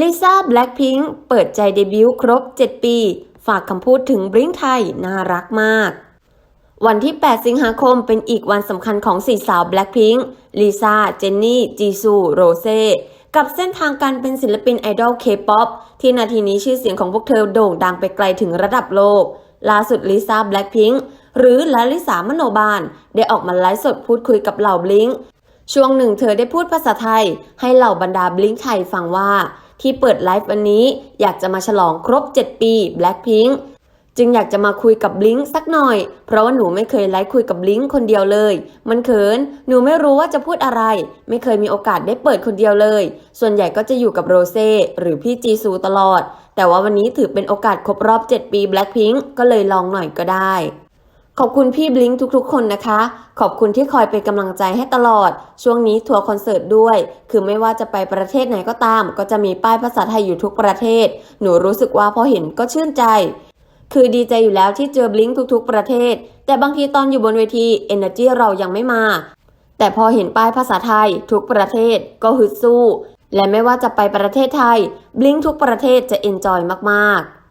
ลิซ่าแบล็ p พิง k เปิดใจเดบิวต์ครบ 7 ปี ฝากคำพูดถึงบริ้งไทย น่ารักมาก วันที่ 8 สิงหาคมเป็นอีกวันสำคัญของสี่สาวแบล็ p พิง k ลิซ่า เจนนี่ จีซู โรเซ่กับเส้นทางการเป็นศิลปินไอดอลเคป๊อปที่นาทีนี้ชื่อเสียงของพวกเธอโด่งดังไปไกลถึงระดับโลก ล่าสุดลิซ่าแบล็ p พิง k หรือลาลิสามโนบาล ได้ออกมาไลฟ์สดพูดคุยกับเหล่าบลิงช่วงหนึ่งเธอได้พูดภาษาไทย ให้เหล่าบรรดาบลิงไทยฟังว่า ที่เปิดไลฟ์วันนี้อยากจะมาฉลองครบ 7 ปี Blackpink จึงอยากจะมาคุยกับบลิงสักหน่อย เพราะว่าหนูไม่เคยไลฟ์คุยกับบลิงคนเดียวเลย มันเขิน หนูไม่รู้ว่าจะพูดอะไร ไม่เคยมีโอกาสได้เปิดคนเดียวเลย ส่วนใหญ่ก็จะอยู่กับโรเซ่หรือพี่จีซูตลอด แต่ว่าวันนี้ถือเป็นโอกาสครบรอบ 7 ปี Blackpink ก็เลยลองหน่อยก็ได้ ขอบคุณพี่บลิงทุกๆ คนนะคะ ขอบคุณที่คอยเป็นกำลังใจให้ตลอด ช่วงนี้ทัวร์คอนเสิร์ตด้วย คือไม่ว่าจะไปประเทศไหนก็ตาม ก็จะมีป้ายภาษาไทยอยู่ทุกประเทศ หนูรู้สึกว่าพอเห็นก็ชื่นใจ คือดีใจอยู่แล้วที่เจอบลิงทุกๆ ประเทศ แต่บางทีตอนอยู่บนเวที Energy เรายังไม่มา แต่พอเห็นป้ายภาษาไทยทุกประเทศก็ฮึดสู้ และไม่ว่าจะไปประเทศไทยบลิงทุกประเทศจะเอนจอยมากๆ